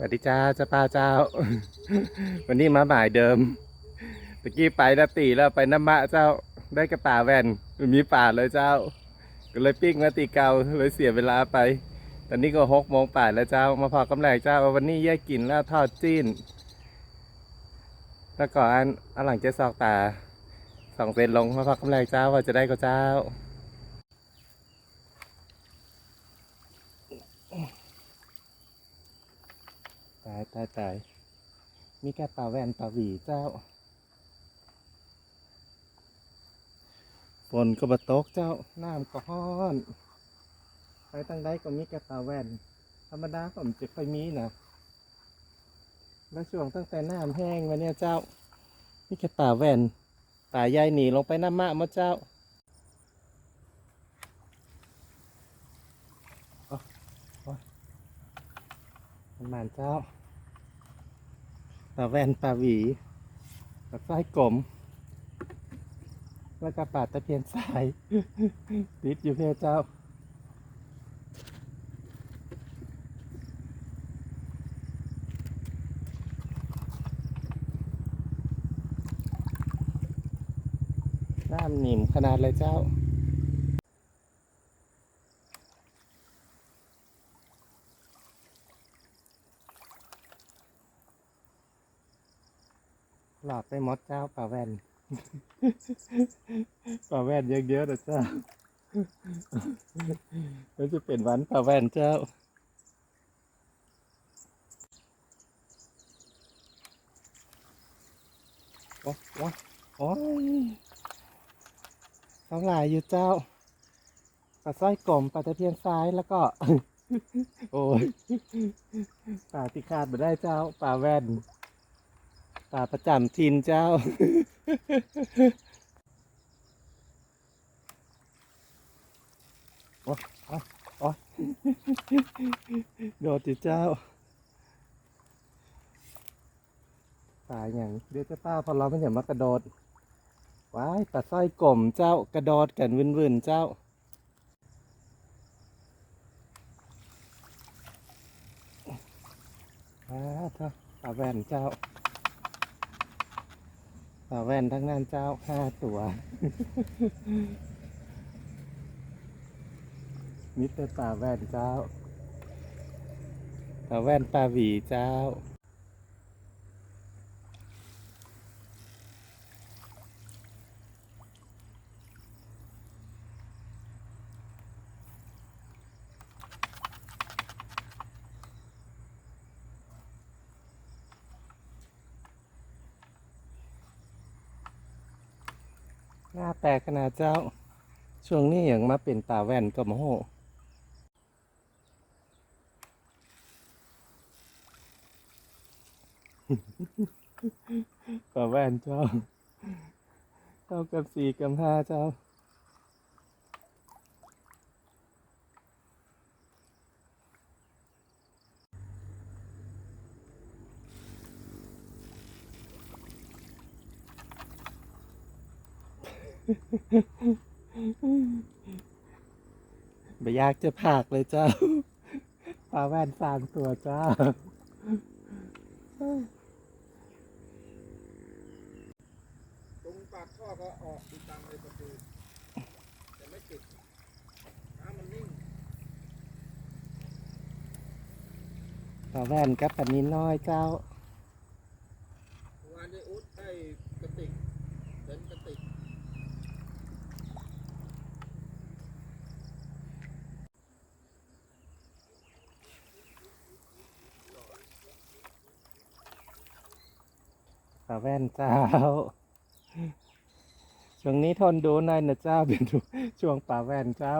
สวัสดีจ้าเจ้าป้าเจ้า วันนี้มาหมายเดิมตะกี้ไปนาตีแล้วไปน้ำมะเจ้าได้กระป่าแว่นมีป่าเลยเจ้า ก็เลยปิ้งมาตีเกาเลยเสียเวลาไป ตอนนี้ก็หกโมงป่าแล้วเจ้า มาพอกำแรงเจ้า วันนี้แยกกินแล้วทอดจีนแล้วก็อันอันหลังเจะซอกตาสองเซนลงมาพอกำแรงเจ้าว่าจะได้ก็เจ้า ตายตายตายมีแค่ปลาแวนปลาหวีเจ้า ฝนก็บตกเจ้า น้ำก็ฮ้อน ไปตั้งใดก็มีแค่ปลาแวนธรรมดาผมจะค่อยมีนะ แล้วช่วงตั้งแต่น้ำแห้งมาเนี่ยเจ้า มีแค่ปลาแวนปลาใหญ่หนีลงไปน้ำมะมาเจ้าอ๊ยโอ๊ยประมาณเจ้า ปลาแวนปลาหวีปลาสร้อยกลม แล้วก็ปลาตะเพียนสาย ติดอยู่เพื่อเจ้าน้ำหนิมขนาดเลยเจ้า อดไปหมดเจ้าป่าแว่นป่าแว่นเยอะๆนะเจ้าแล้วจะเป็นวันป่าแว่นเจ้าโอ้โอ้โอ้ยทั้งหลายอยู่เจ้าปลาสร้อยกลมปลาตะเพียนซ้ายแล้วก็ โอ้ยปลาที่ขาดมาได้เจ้าปลาแว่น ป่าประจำทินเจ้า โอ้โอ้โดดจิเจ้า ตายอย่างเดี๋ยวจะป้าพอเราไม่อย่ามากระโดด ว้ายปลาสร้อยกลมเจ้ากระโดดกันวินๆเจ้าอ่าท่าปลาแวนเจ้า แว่นทั้งนั้นเจ้าห้าตัว มิเตอรปลาแว่นเจ้าปลาแว่นปลาหวีเจ้า หน้าแปลกขนาดเจ้า ช่วงนี้อย่างมาเป็นตาแว่นก็มโหตาแว่นเจ้าเท่ากับสี่กับห้าเจ้า ไม่อยากจะผากเลยเจ้าปลาแว่นสามตัวเจ้า ตรงปากท่อก็ออกดูตามเลยประตูแต่ไม่ติดน้ำมันนิ่งปลาแว่นกับปลานินน้อยเจ้า เมื่อวานได้อุดได้กระติกเป็นกระติก ปลา แว่นเจ้า ช่วงนี้ทนดูหน่อยนะเจ้าเป็นช่วงปลาแว่นเจ้า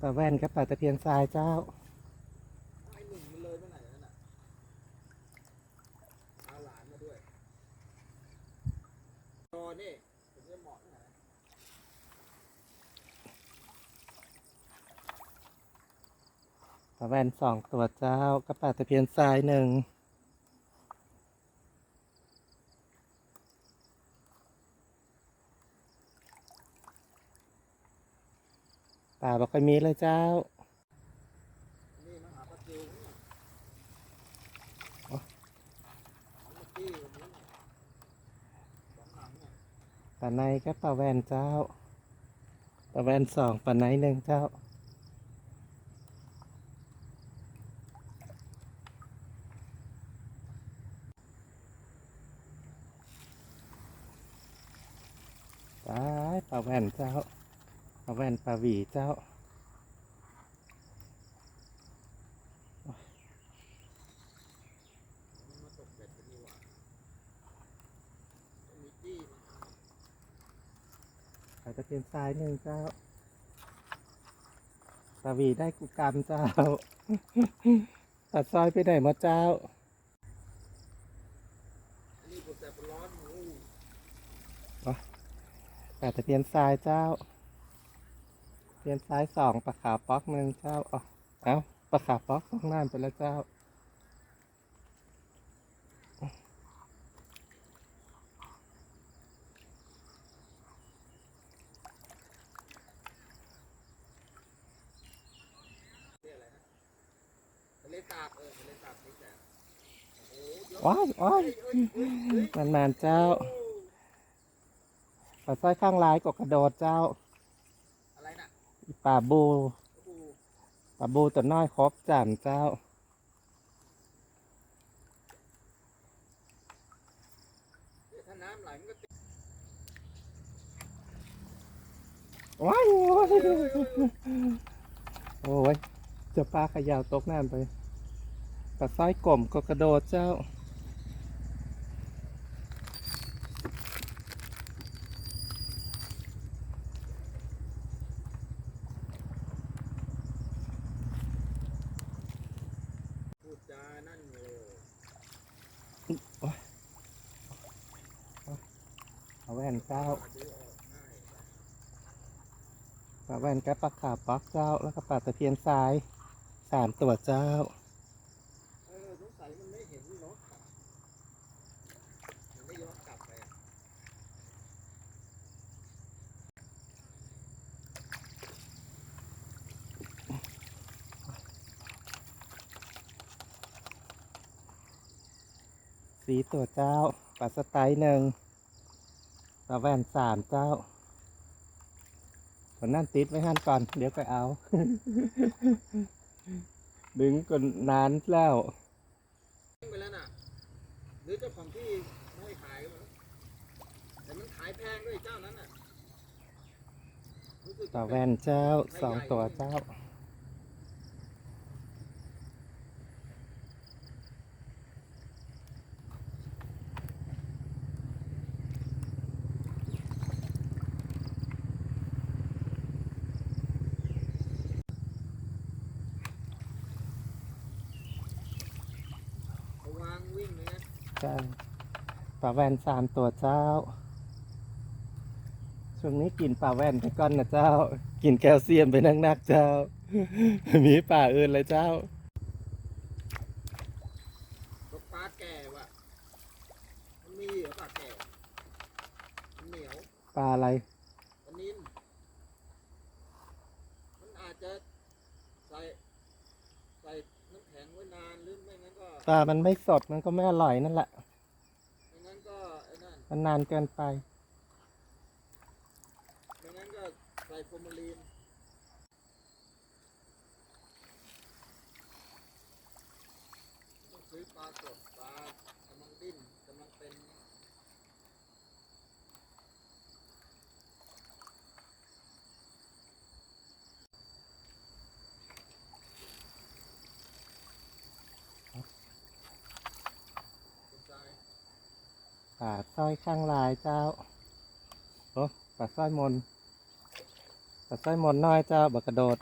ปลาแว่นกับปลาตะเพียนทรายเจ้าไอ้หนึ่งมันเลยไปไหนแล้วน่ะเอาหลานมาด้วยรอนี่ผมจะเหมาะนป ตะแวนสองตัวเจ้ากระป๋าตะเพียนทรายหนึ่งป่าบอกมีเลยเจ้าปลาในก็ปลาแวนเจ้าปลาแวนสองป่าในหนึ่งเจ้า หวีเจ้ามันมาตกเกียงมีจี้มันขายตะเพียนทรายหนึ่งเจ้าป่าวีได้กุกรรมเจ้า ตัดซอยไปไหนมาเจ้าอันนี้ปวดแต่ร้อนอ้โหปลาตะเพียนทรายเจ้า เพียนทรายสองปลาขาวป๊อกหนึ่งเจ้าเอาเอาปลาขาวป๊อกต้องน้ำไปแล้วเจ้าทะเลสาบเออทะเลสาบนี่แต่โอ้โหอะว้ายว้ายเอ้ยเอ้ยเอ้ยเอ้ยนานๆเจ้าปลาสร้อยข้างลายกกระโดดเจ้า ปลาโอ้โหปลาโบตัวน้อยครบจันเจ้า ว้าน้ำไหลมันก็ติดว้ายว้ายเอ้ยเอ้ยเอ้ยโอ้ยจะปลาขยาวตกน้ำไปปลาสร้อยกลมก็กระโดดเจ้า พูดจานั่นเลย เอาแว่นเจ้า มาดูออกง่ายไป ปลา แว่นกับปลาขาวป๊อกเจ้า แล้วก็ปลาตะเพียนทรายสามตัวเจ้าสีตัวเจ้าปลาสไตล์หนึ่งปลาแว่นสามเจ้า คนนั่นติดไว้ห้านก่อน เดี๋ยวไปเอา ดึงก่อนนานแล้วไปแล้วน่ะหรือเจ้าของที่ไม่ให้ขายก็ไม่รู้แต่มันขายแพงด้วยเจ้านั้นน่ะรู้สึกปลาแว่นเจ้าสองตัวเจ้า เขาวางวิ่ง เลยนะใช่ปลาแว่นสามตัวเจ้า ช่วงนี้กินปลาแว่นไปก่อนนะเจ้า กินแคลเซียมไปนักๆเจ้า มีป่าอื่นเลยเจ้าตกปลาแก่ว่ะมันมีเหรอปลาแก่มันเหนียว ปลาอะไร ปลานินมันอาจจะใส่ใส่น้ำแข็งไว้นานหรือไม่งั้นก็ ปลามันไม่สดมันก็ไม่อร่อยนั่นแหละไม่งั้นก็ไอ้นั่นมันนานเกินไป ไม่งั้นก็ใส่ฟอร์มาลีนต้องซื้อปลาสดปลากำลังดิ้นกำลังเป็นเป็นใจ ปลาสร้อยข้างลายเจ้าโอ้ปลาสร้อยมนปลาสร้อยมนน้อยเจ้าบักกระโดด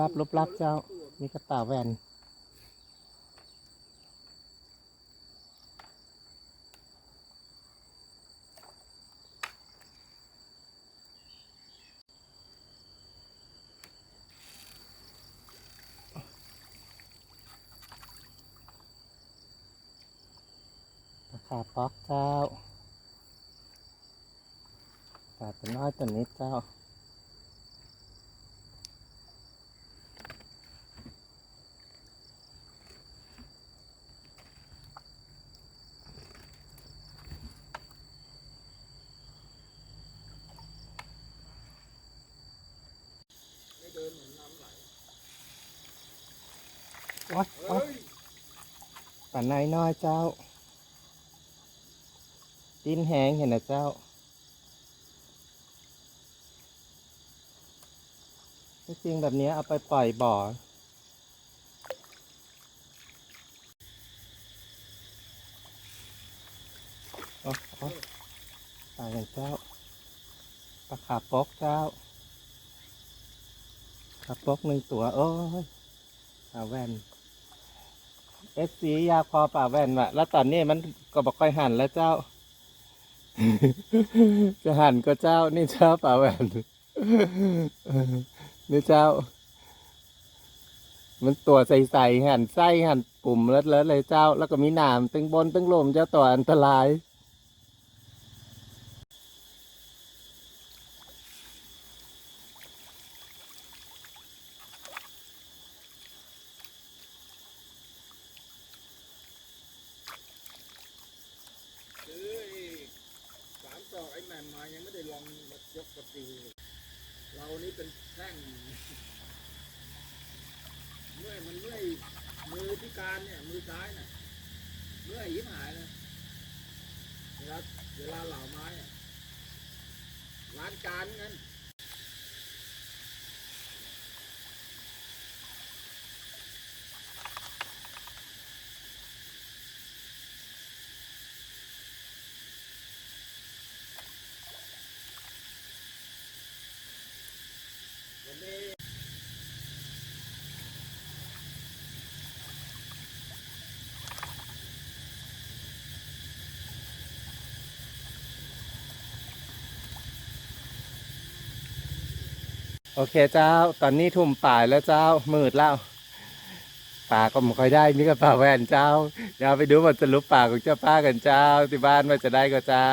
รับลบรับเจ้า มีกระต่ายแว่นาป๊อกเจ้าปลาตัวน้อยตัวนี้เจ้าไม่เดินเหมือนน้ำไหลโอ๊ยโอ๊เฮ้ยยปลาในน้อยเจ้า ดินแห้งเห็นนะเจ้าจริงแบบนี้เอาไปปล่อยบ่อ โอ้โอ้ปลาอย่างเจ้าปลาขาปกเจ้าขาปกหนึ่งตัว โอ้ยปลาแว่นเอฟซียาคอป่าแว่นวะแล้วตอนนี้มันก็บอกค่อยหันแล้วเจ้า จะหันก็เจ้า นี่เจ้าป่าแว่นนี่เจ้า มันตัวใสๆหันไส้หันปุ่มเลิศๆเลยเจ้า แล้วก็มีหนามตึงบนตึงลมเจ้าตัวอันตราย ซื้อไอ้สามศอกไอ้แหม่มมายังไม่ได้ลองมายกกระติวเลยเรานี่เป็นแท่งเมื่อยมันเมื่อยมือพิ การเนี่ยมือซ้ายเนี่ยเมื่อยยิ้มหายเลยเวลาเวลาเหล่าไม้ร้านการงั้น โอเคเจ้า ตอนนี้ทุ่มป่ายแล้วเจ้า มืดแล้ว ป่าก็ไม่ค่อยได้มีกับป่าแว่นเจ้า เดี๋ยวไปดูบทสรุปป่าของเจ้าป้ากันเจ้า ที่บ้านว่าจะได้ก็เจ้า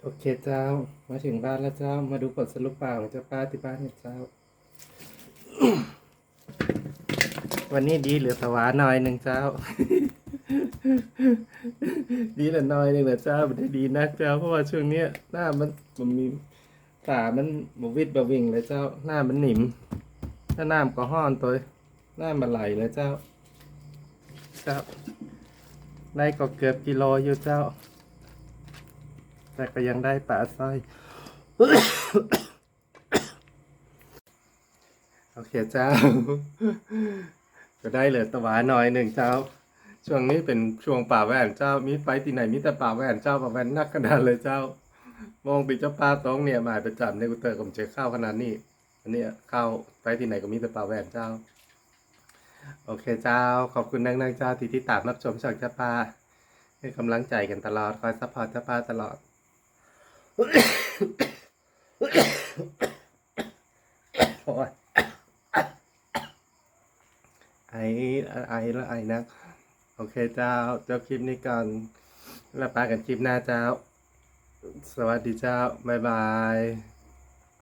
โอเคเจ้า มาถึงบ้านแล้วเจ้า มาดูผลสรุปป่าของเจ้าป้าที่บ้านเนี่ยเจ้า วันนี้ดีเหลือสวาหน่อยหนึ่งเจ้า ดีเหลือน้อยหนึ่งเหลือเจ้าไม่ได้ดีนักเจ้า เพราะว่าช่วงเนี้ยหน้ามันมันมี ขามันบวิดบวิ่งเลยเจ้าหน้ามันหนิม ถ้าน้ำก็ห้อนตัวหน้ามันไหลเลยเจ้า เจ้าได้ก็เกือบกิโลอยู่เจ้า แต่ก็ยังได้ปลาสร้อยโอเคเจ้า ก็ได้เหลือตะวาหน่อยหนึ่งเจ้า ช่วงนี้เป็นช่วงป่าแหวนเจ้า มีไปที่ไหนมีแต่ป่าแหวนเจ้าป่าแหวนนักขนาดเลยเจ้า มองปีเจ้าป้าต้องเนี่ยหมายประจำในกุเตอร์ผมเจอข้าวขนาดนี้ อันนี้ข้าวไปที่ไหนก็มีแต่ป่าแหวนเจ้า โอเคเจ้า ขอบคุณนักนักๆเจ้าที่ที่ตามรับชมช่องเจ้าป้าให้กำลังใจกันตลอดคอยซัพพอร์ตเจ้าป้าตลอดโอ้ยไอไอแล้วไอนะ โอเคเจ้า เจ้าคลิปนี้ก่อน แล้วปากันคลิปหน้าเจ้า สวัสดีเจ้า บ๊ายบาย